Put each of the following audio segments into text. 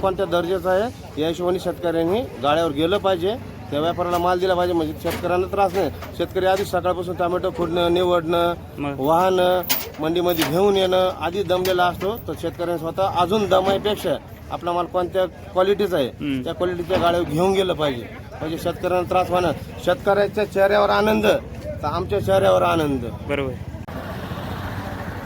कोणत्या दर्जाचा आहे. या हिशोबाने शेतकऱ्यांनी गाड्यावर गेलं पाहिजे. त्या व्यापाऱ्याला माल दिला पाहिजे. म्हणजे शेतकऱ्यांना त्रास नाही. शेतकरी आधी सकाळपासून टोमॅटो फोडणं निवडणं. वाहनं मंडीमध्ये घेऊन येणं आधी दमलेला असतो तर शेतकऱ्यांनी स्वतः अजून दमाईपेक्षा आपला माल कोणत्या क्वालिटीचा आहे. त्या क्वालिटीच्या गाड्यावर घेऊन गेलं पाहिजे. म्हणजे शेतकऱ्यांना त्रास होणार. शेतकऱ्याच्या चेहऱ्यावर आनंद तर आमच्या चेहऱ्यावर आनंद. बरोबर.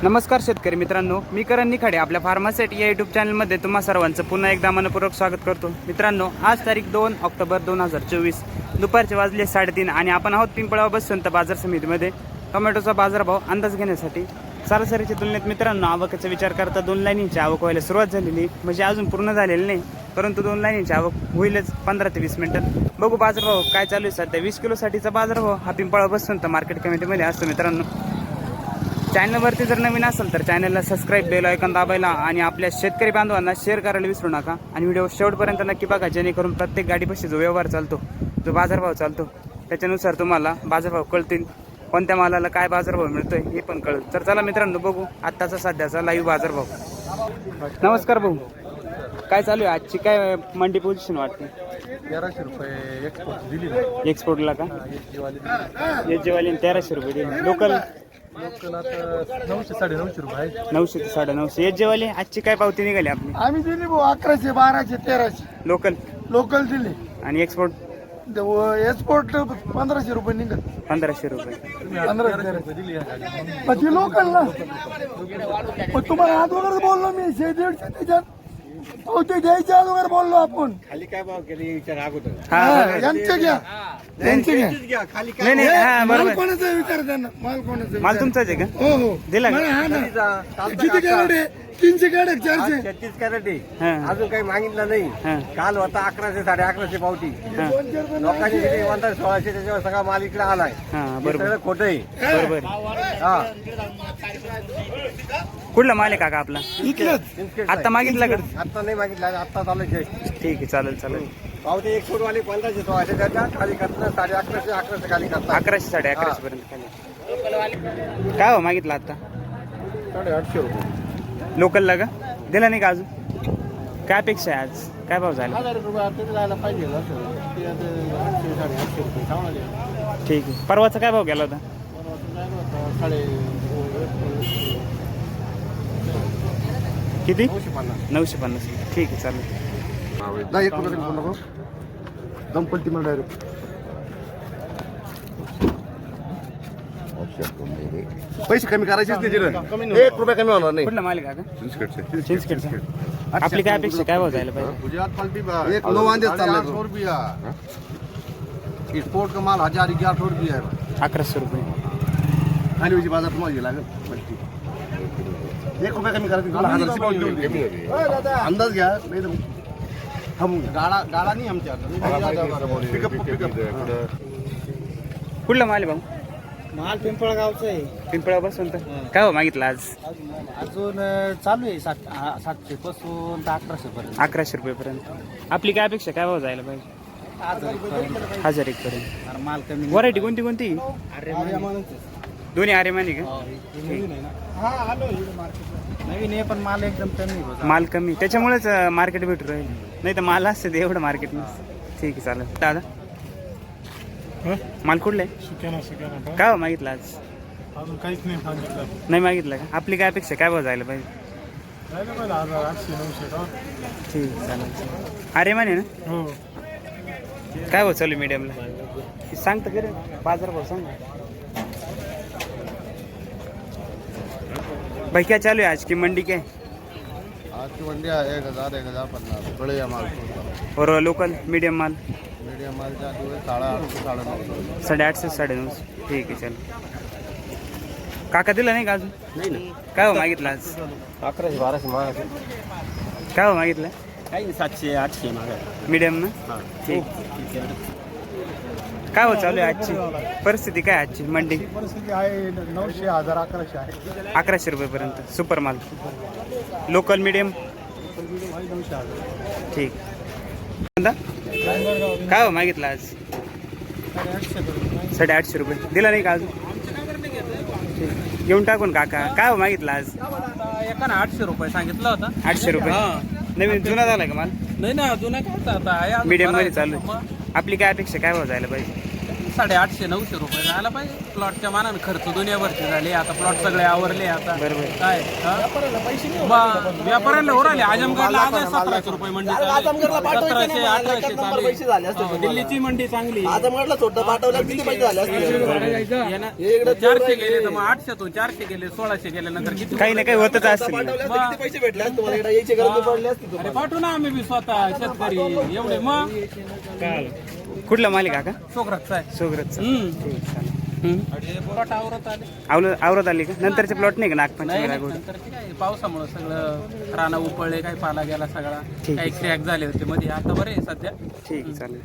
नमस्कार शेतकरी मित्रांनो मी करण निखाडे आपल्या फार्मासेट या युट्यूब चॅनलमध्ये तुम्हा सर्वांचं पुन्हा एकदा मनपूर्वक स्वागत करतो. मित्रांनो आज तारीख दोन ऑक्टोबर दोन हजार चोवीस दुपारचे वाजले साडेतीन आणि आपण आहोत पिंपळाव बसवंत बाजार समितीमध्ये. टोमॅटोचा बाजारभाव अंदाज घेण्यासाठी सरासरीच्या तुलनेत मित्रांनो आवकाचा विचार करता दोन लाईनींची आवक व्हायला सुरुवात झालेली म्हणजे अजून पूर्ण झालेली नाही परंतु दोन लाईनींची आवक होईलच पंधरा ते वीस मिनटं. बघू बाजारभाव काय चालू आहे. सध्या वीस किलोसाठीचा बाजारभाव हा पिंपळाव बसवंत मार्केट कमिटीमध्ये असतो मित्रांनो चॅनलवरती जर नवीन असेल तर चॅनलला सबस्क्राईब बेल ऐकून दाबायला आणि आपल्या शेतकरी बांधवांना शेअर करायला विसरू नका. आणि व्हिडिओ शेवटपर्यंत नक्की बघा जेणेकरून प्रत्येक गाडीपाशी जो व्यवहार चालतो जो बाजारभाव चालतो त्याच्यानुसार तुम्हाला बाजारभाव कळतील. कोणत्या मालाला काय बाजारभाव मिळतोय हे पण कळेल. तर चला मित्रांनो बघू आत्ताचा सध्याचा लाईव्ह बाजारभाव. नमस्कार भाऊ. काय चालू आहे? आजची काय मंडी पोझिशन वाटते? तेराशे रुपये एक्सपोर्ट दिली. एक्सपोर्टला का? एच वाली तेराशे रुपये दिले. लोकल आता नऊशे साडे नऊशे रुपये आहे नऊशे ते साडे नऊशे एच वाली आजची काय पावती निघाली आपली? आम्ही दिली भाऊ अकराशे बाराशे तेराशे. लोकल? लोकल दिली. आणि एक्सपोर्ट एक्सपोर्ट पंधराशे रुपये निघत पंधराशे रुपये. पंधराशे मग ती लोकल ना. मग तुम्हाला अगोदर बोललो मी शे दीडशे त्याच्यात. हो ते द्यायच्या अगोदर बोललो आपण. खाली काय भाव केले विचार अगोदर? हा हा. यांचे घ्या. यांचे घ्या. खाली नाही नाही हा माल बरोबर. कोणाचा आहे विचार त्यांना? माल कोणाचा माल तुमचाच आहे का? हो हो. दिला का? मला हा ना. किती कॅरेट आहे तीनशे कॅरेट चारशे. छत्तीस कॅरेट आहे. हा. अजून काही मागितलं नाही. काल होता अकराशे साडे अकराशे पावती. हा. लोकांनी किती म्हणतात सोळाशे त्याच्यावर सगळा माल इकडे आलाय. हा हे बरोबर. सगळं खोटं आहे. बरोबर. हा. कुठला माल आहे काका आपला? इथलंच. आता मागितला का? आता नाही मागितलं आता चालू जस्ट ठीक आहे चालेल चालेल. पावती एक वाले पंधराशे सोळाशे त्याच्या. खाली करतात साडे अकराशे अकराशे खाली करतात अकराशे साडे अकराशे पर्यंत खाली. काय हो मागितला आता साडे आठशे रुपये. लोकलला का? दिला नाही का अजून? काय अपेक्षा आहे आज? काय भाव झाला? हजार रुपये आता जायला पाहिजे. ते आता आठशे रुपये सांगा. ठीक आहे. परवाचा काय भाव गेला होता? परवा जायला होता? साडे किती? नऊशे पन्नास. नऊशे पन्नास. ठीक आहे चालेल. नाही एक रुपये बोल नको. दम पलटी मला डायरेक्ट पैसे कमी करायचेच नाही तिथं एक रुपया कमी होणार नाही. कुठला माल आहे काका चिंचखेडचा आपली काय अपेक्षा काय भाव जायला पाहिजे? एक नौ आंधे चालले सौ रुपया. एक्सपोर्ट का माल हज़ार ग्यारह सौ रुपया है अकराशे रुपये. खाली हुई बाज़ार तुम्हाला लागेल. पलटी एक रुपया कमी करायचं तुला हजारची पावती देऊन दे. अंदाज घ्या. नाही तर थांबून घ्या. गाडा गाडा नाही आमच्या पिकअप पिकअप कुठला माल आहे भाऊ? माल पिंपळगावचं आहे. पिंपळा बसून तर काय हो मागितलं आज? अजून चालू आहे सात सातशे पासून तर अकराशे पर्यंत. अकराशे रुपयेपर्यंत आपली काय अपेक्षा काय भाव जायला पाहिजे? हजार एक पर्यंत. माल कमी व्हरायटी कोणती कोणती? दोन्ही आरेमानी का? नवीन आहे पण माल एकदम कमी माल कमी. त्याच्यामुळेच मार्केट भेटू राहील. नाही तर माल असते ते एवढं मार्केट नसतं ठीक आहे चालेल. दादा? माल कुठलं आहे? काय हो मागितलं आज? अजून काहीच नाही सांगितलं नाही मागितलं का? आपली काय अपेक्षा काय भाव जायला पाहिजे? जायला पाहिजे हजार आठशे नऊशे का? ठीक आहे चालेल. आरेमानी ना? हो. काय भाव चालू मीडियमला सांगतं की रे? बाजार भाव सांग. भाई क्या चालू है आज की मंडी क्या आज की मंडी आहे एक हजार एक हजार पन्नास. बड़े माल. और लोकल मीडियम माल? साडे आठशे साडे नऊशे ठीक आहे चल। काका दिला नाही का अजून नाही। ना काय हो मागितलं आज। अकराशे बाराशे मागायचे काय हो मागितलं काही सातशे आठशे मागायचे मीडियम ना ठीक। काय हो चालू आहे आजची परिस्थिती काय आहे आजची मंडी? परिस्थिती आहे नऊशे हजार अकराशे आहे. अकराशे रुपयेपर्यंत सुपर माल. लोकल मीडियम नऊशे हजार. ठीक. म्हणता? काय हो मागितलं आज? साडे आठशे रुपये. दिला नाही का अजून. घेऊन टाकून काका. काय हो मागितलं आज? एकानं आठशे रुपये सांगितलं होतं. आठशे रुपये. नवीन जुना झाला का माल? नाही ना जुना काय आता आहे अजून मीडियममध्ये. चालू आहे. आपली काय अपेक्षा काय भाव जायला पाहिजे? साडेआठशे नऊशे रुपये जायला पाहिजे. प्लॉटच्या मानाने खर्च दुनियाभरचे झाले. आता प्लॉट सगळे आवरले आता. बरोबर. काय? हा? बा- व्यापाऱ्याला हो राहिले आजमगडला आज आहे सतराशे रुपये मंडी सतराशे अठराशे चालू आहे. हो, दिल्लीची मंडी चांगली यानं चारशे गेले तर मग आठशेतून चारशे गेले सोळाशे गेल्यानंतर किती काही ना काही होतच असतील अरे पाठवू ना आम्ही बी स्वतः शेतकरी. एवढे मग. कुठला मालिक काका शोकराचा आहे सोगरच हम्म. प्लॉट आवरत आले. आवलं आवरत आली का? नंतरचे प्लॉट नाही का नागपंचमी नाही लागवड नंतर ते काय? पावसामुळे सगळं रानं उपळले काही पाला गेला सगळा. काही क्रॅक झाले होते मध्ये. आता बरे आहे सध्या. ठीक चालेल.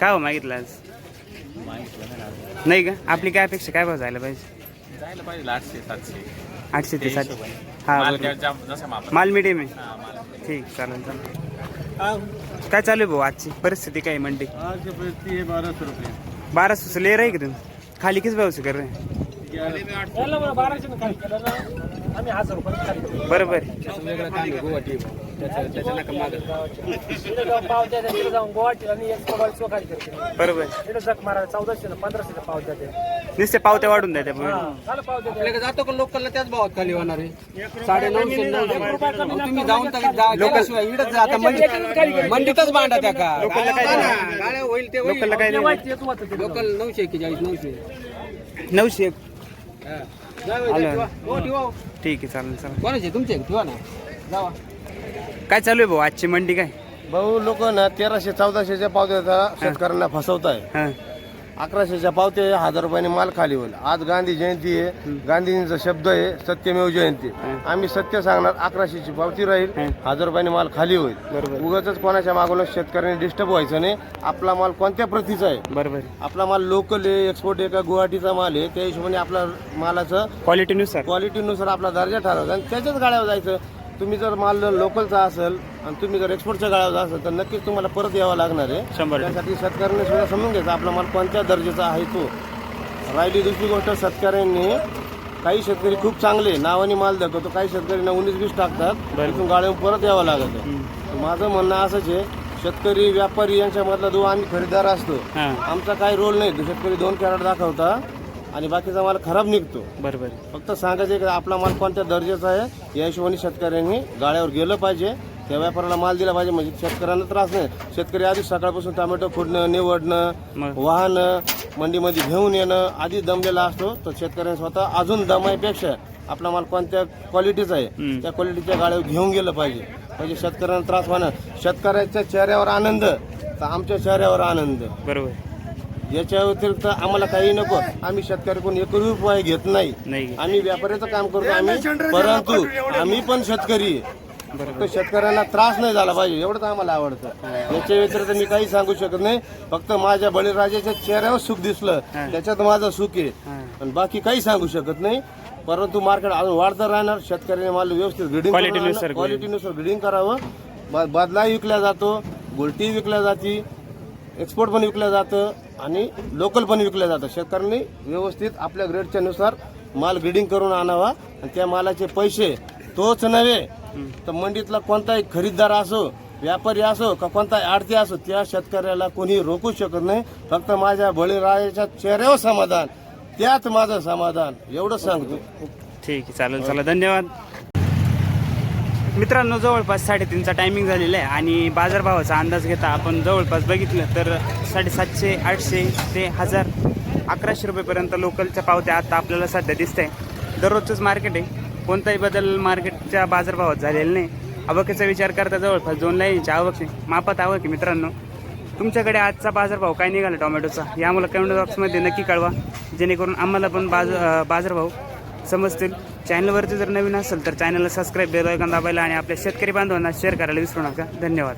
काय हो मागितलं आज? नाही का? आपली काय अपेक्षा काय भाव जायला पाहिजे? जायला पाहिजे आठशे सातशे. आठशे ते सातशे. हा बरोबर. माल मिडियम आहे. ठीक चालेल चालेल. काय चालू आहे भाऊ आजची? परिस्थिती काय मंडी? बाराशे रुपये. बारह सौ से ले रहे हैं कि तुम खाली किस भाव से कर रहे हैं बरोबर. वेगळं काम आहे? गुवाहाटी त्याच्या त्याच्या नका मागं बरोबर नुसते पावत्या वाढून द्या त्या. आपल्याकडे जातो का लोकलला? त्याच भावात खाली होणार आहे. साडे नऊशे तुम्ही जाऊन तर जा- गेल्याशिवाय इकडंच जा. आता मंडी- मंडीतच मांडा त्या का? लोकलला काय गाड्या होईल ते होईल. लोकलला काय? लोकल नऊशे एक्केचाळीस नऊशे. नऊशे हा. जाऊ आलं. दे, ठेवा. हो, ठेवा. ठीक आहे चालेल चालेल. कोणाचे? तुमचे? ठेवा ना. जावा. काय चालू आहे भाऊ? आजची मंडी काय? भाऊ लोक ना तेराशे चौदाशेच्या पावत्या शेतकऱ्यांना फसवताय. हा. अकराशेच्या पावते हजार रुपयाने माल खाली होईल. आज गांधी जयंती आहे. गांधींचा शब्द आहे सत्यमेव जयंती. आम्ही सत्य सांगणार अकराशेची पावती राहील. हजार रुपयाने माल खाली होईल. बरोबर. उगाच कोणाच्या मागून शेतकऱ्यांनी डिस्टर्ब व्हायचं नाही. आपला माल कोणत्या प्रतीचा आहे? बरोबर. आपला माल लोकल आहे एक्सपोर्ट आहे का गुवाहाटीचा माल आहे? त्या हिशोबाने आपला मालाचं क्वालिटीनुसार क्वालिटीनुसार आपला दर्जा ठरवला आणि त्याच्याच गाड्यावर जायचं. तुम्ही जर माल लोकलचा असेल आणि तुम्ही जर एक्सपोर्टच्या गाड्यावर असेल तर नक्कीच तुम्हाला परत यावं लागणार आहे. शंभर टक्के. त्यासाठी शेतकऱ्यांनी सुद्धा समजून घ्यायचा. आपला माल कोणत्या दर्जाचा आहे तो. राहिली दुसरी गोष्ट शेतकऱ्यांनी काही शेतकरी खूप चांगले नावाने माल दाखवतो काही शेतकऱ्यांना उन्नीस वीस टाकतात. तिथून गाड्यावर परत यावं लागतं तर माझं म्हणणं असंच आहे शेतकरी व्यापारी यांच्यामधला जो आम्ही खरेदीदार असतो हा. आमचा काही रोल नाही. शेतकरी दोन कॅरेट दाखवता आणि बाकीचा माल खराब निघतो. बरोबर. फक्त सांगायचं आहे की आपला माल कोणत्या दर्जाचा आहे या हिशोबाने शेतकऱ्यांनी गाड्यावर गेलं पाहिजे. त्या व्यापाऱ्याला माल दिला पाहिजे म्हणजे शेतकऱ्यांना त्रास नाही. शेतकरी आधीच सकाळपासून टोमॅटो फोडणं निवडणं वाहनं मंडीमध्ये घेऊन येणं आधीच दमलेला असतो. तर शेतकऱ्यांनी स्वतः अजून दमाईपेक्षा आपला माल कोणत्या क्वालिटीचा आहे. त्या क्वालिटीच्या गाड्यावर घेऊन गेलं पाहिजे. म्हणजे शेतकऱ्यांना त्रास होणार. शेतकऱ्याच्या चेहऱ्यावर आनंद. तर आमच्या चेहऱ्यावर आनंद. बरोबर. याच्या व्यतिरिक्त आम्हाला काही नको. आम्ही शेतकऱ्याकडून एक रुपये घेत नाही. नाही आम्ही व्यापाऱ्याचं काम करतो आम्ही. परंतु आम्ही पण शेतकरी. फक्त शेतकऱ्यांना त्रास नाही झाला पाहिजे. एवढंच आम्हाला आवडतं. याच्या व्यतिरिक्त मी काही सांगू शकत नाही. फक्त माझ्या बळीराजाच्या चेहऱ्यावर सुख दिसलं. त्याच्यात माझं सुख आहे. हा. पण बाकी काही सांगू शकत नाही. परंतु मार्केट अजून वाढतं राहणार. शेतकऱ्याने माल व्यवस्थित ग्रेडिंग क्वालिटीनुसार ग्रेडिंग करावं. ब- बदलाही विकल्या जातो. गोलटी विकल्या जाती. एक्सपोर्ट पण विकलं जातं आणि लोकल पण विकलं जातं. शेतकऱ्यांनी व्यवस्थित आपल्या ग्रेडच्या नुसार माल ग्रेडिंग करून आणावा आणि त्या मालाचे पैसे तोच नव्हे तर मंडीतला कोणताही खरीददार असो व्यापारी असो का कोणताही आडती असो त्या शेतकऱ्याला कोणी रोखू शकत नाही. फक्त माझ्या बळीराजाच्या चेहऱ्यावर समाधान त्यात माझं समाधान. एवढं सांगतो. ठीक आहे चालेल चला धन्यवाद. मित्रांनो जवळपास साडेतीनचा टायमिंग झालेला आहे आणि बाजारभावाचा अंदाज घेता आपण जवळपास बघितलं तर साडेसातशे आठशे ते हजार अकराशे रुपयेपर्यंत लोकलच्या पावत्या आता आपल्याला सध्या दिसत आहे दररोजचंच मार्केट आहे. कोणताही बदल मार्केटच्या बाजारभावात झालेला नाही. आवकेचा विचार करता जवळपास दोन लाईनची आवक आहे. मापात आवक आहे मित्रांनो. तुमच्याकडे आजचा बाजारभाव काय निघाला टोमॅटोचा? या आम्हाला कमेंट बॉक्समध्ये नक्की कळवा. जेणेकरून आम्हाला पण बाज बाजारभाव समजतील. चॅनलवरती जर नवीन असेल तर चॅनलला सबस्क्राईब बेल आयकॉन दाबायला आणि आपल्या शेतकरी बांधवांना शेअर करायला विसरू नका. धन्यवाद.